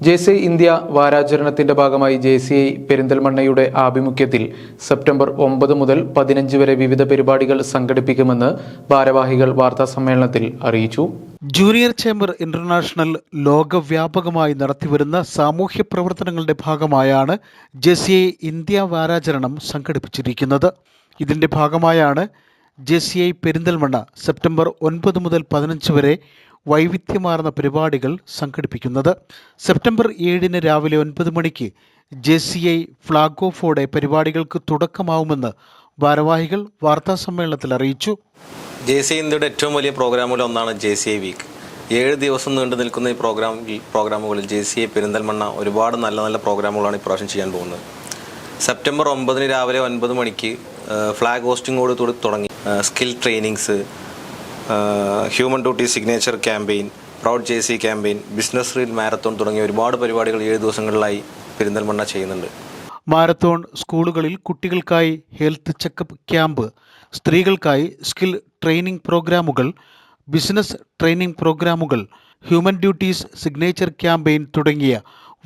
J C India വാരാചരണത്തിന്റെ ഭാഗമായി J C I പെരിന്തൽമണ്ണയുടെ ആഭിമുഖ്യത്തിൽ September ഒമ്പത് മുതൽ പതിനഞ്ച് വരെ വിവിധ പരിപാടികൾ സംഘടിപ്പിക്കുമെന്ന് ഭാരവാഹികൾ വാർത്താ സമ്മേളനത്തിൽ അറിയിച്ചു. ജൂനിയർ ചേംബർ ഇന്റർനാഷണൽ ലോകവ്യാപകമായി നടത്തിവരുന്ന സാമൂഹ്യ പ്രവർത്തനങ്ങളുടെ ഭാഗമായാണ് ജെസിഐ ഇന്ത്യ വാരാചരണം സംഘടിപ്പിച്ചിരിക്കുന്നത്. ഇതിന്റെ ഭാഗമായാണ് ജെസിഐ പെരിന്തൽമണ്ണ സെപ്റ്റംബർ ഒൻപത് മുതൽ പതിനഞ്ച് വരെ വൈവിധ്യമാർന്ന പരിപാടികൾ സംഘടിപ്പിക്കുന്നത്. സെപ്റ്റംബർ ഏഴിന് രാവിലെ ഒൻപത് മണിക്ക് ജെ സി ഐ ഫ്ളാഗ് ഓഫോടെ പരിപാടികൾക്ക് തുടക്കമാവുമെന്ന് ഭാരവാഹികൾ വാർത്താസമ്മേളനത്തിൽ അറിയിച്ചു. ജെ സി ഇന്ത്യയുടെ ഏറ്റവും വലിയ പ്രോഗ്രാമുകളിൽ ഒന്നാണ് ജെ സി ഐ വീക്ക്. ഏഴ് ദിവസം നീണ്ടു നിൽക്കുന്ന ഈ പ്രോഗ്രാം പ്രോഗ്രാമുകളിൽ ജെ സി ഐ പെരിന്തൽമണ്ണ ഒരുപാട് നല്ല നല്ല പ്രോഗ്രാമുകളാണ് ഇപ്രാവശ്യം ചെയ്യാൻ പോകുന്നത്. സെപ്റ്റംബർ ഒമ്പതിന് രാവിലെ ഒൻപത് മണിക്ക് ഫ്ലാഗ് ഹോസ്റ്റിങ്ങോട് തുടങ്ങി skill trainings human duty signature campaign proud J C campaign business reel marathon തുടങ്ങിയ ഒരുപാട് പരിപാടികൾ ഏഴ് ദിവസങ്ങളിലായി പെരിന്തൽമണ്ണ ചെയ്യുന്നുണ്ട്. മാരത്തോൺ സ്കൂളുകളിൽ കുട്ടികൾക്കായി ഹെൽത്ത് ചെക്കപ്പ് ക്യാമ്പ് സ്ത്രീകൾക്കായി സ്കിൽ ട്രെയിനിംഗ് പ്രോഗ്രാമുകൾ ബിസിനസ് ട്രെയിനിംഗ് പ്രോഗ്രാമുകൾ ഹ്യൂമൻ ഡ്യൂട്ടീസ് സിഗ്നേച്ചർ ക്യാമ്പയിൻ തുടങ്ങിയ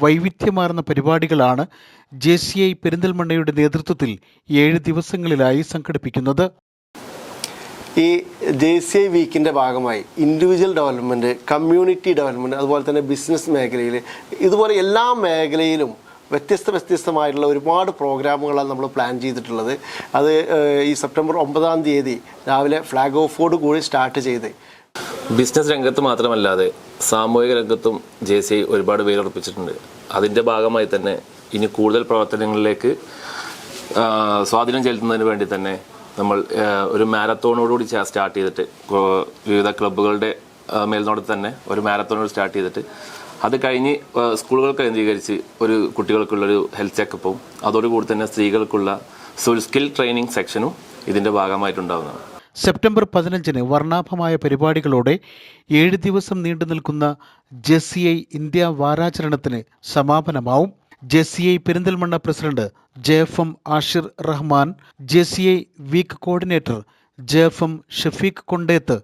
വൈവിധ്യമാർന്ന പരിപാടികളാണ് ജെ സി ഐ പെരിന്തൽമണ്ണയുടെ നേതൃത്വത്തിൽ ഏഴ് ദിവസങ്ങളിലായി സംഘടിപ്പിക്കുന്നത്. ഈ ജെ സി ഐ വീക്കിന്റെ ഭാഗമായി ഇൻഡിവിജ്വൽ ഡെവലപ്മെന്റ് കമ്മ്യൂണിറ്റി ഡെവലപ്മെന്റ് അതുപോലെ തന്നെ ബിസിനസ് മേഖലയിൽ ഇതുപോലെ എല്ലാ മേഖലയിലും വ്യത്യസ്ത വ്യത്യസ്തമായിട്ടുള്ള ഒരുപാട് പ്രോഗ്രാമുകളാണ് നമ്മൾ പ്ലാൻ ചെയ്തിട്ടുള്ളത്. അത് ഈ സെപ്റ്റംബർ ഒമ്പതാം തീയതി രാവിലെ ഫ്ലാഗ് ഓഫോട് കൂടി സ്റ്റാർട്ട് ചെയ്ത്. ബിസിനസ് രംഗത്ത് മാത്രമല്ലാതെ സാമൂഹിക രംഗത്തും ജെ സി ഐ ഒരുപാട് പേരുറപ്പിച്ചിട്ടുണ്ട് അതിന്റെ ഭാഗമായി തന്നെ ഇനി കൂടുതൽ പ്രവർത്തനങ്ങളിലേക്ക് സ്വാധീനം ചെലുത്തുന്നതിന് വേണ്ടി തന്നെ നമ്മൾ ഒരു മാരത്തോണോടുകൂടി സ്റ്റാർട്ട് ചെയ്തിട്ട് വിവിധ ക്ലബ്ബുകളുടെ മേൽനോട്ടത്തിൽ തന്നെ ഒരു മാരത്തോണോട് സ്റ്റാർട്ട് ചെയ്തിട്ട് അത് കഴിഞ്ഞ് സ്കൂളുകൾ കേന്ദ്രീകരിച്ച് ഒരു കുട്ടികൾക്കുള്ളൊരു ഹെൽത്ത് ചെക്കപ്പും അതോടുകൂടി തന്നെ സ്ത്രീകൾക്കുള്ള സ്കിൽ ട്രെയിനിങ് സെക്ഷനും ഇതിന്റെ ഭാഗമായിട്ടുണ്ടാകുന്നതാണ് സെപ്റ്റംബർ പതിനഞ്ചിന് വർണാഭമായ പരിപാടികളോടെ ഏഴ് ദിവസം നീണ്ടു നിൽക്കുന്ന ജെസ്സിഐ ഇന്ത്യ വാരാചരണത്തിന് സമാപനമാവും. J C I Perinthalmanna president J F M Ashir Rahman J C I week coordinator J F M Shafeeq Kondeth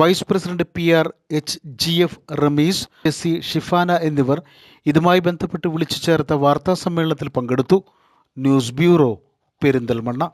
vice president P R H G F Rameez S C Shifana എന്നിവർ ഇതുമായി ബന്ധപ്പെട്ട് വിളിച്ചു ചേർത്ത വാർത്താ സമ്മേളനത്തിൽ പങ്കെടുത്തു. News bureau Perinthalmanna.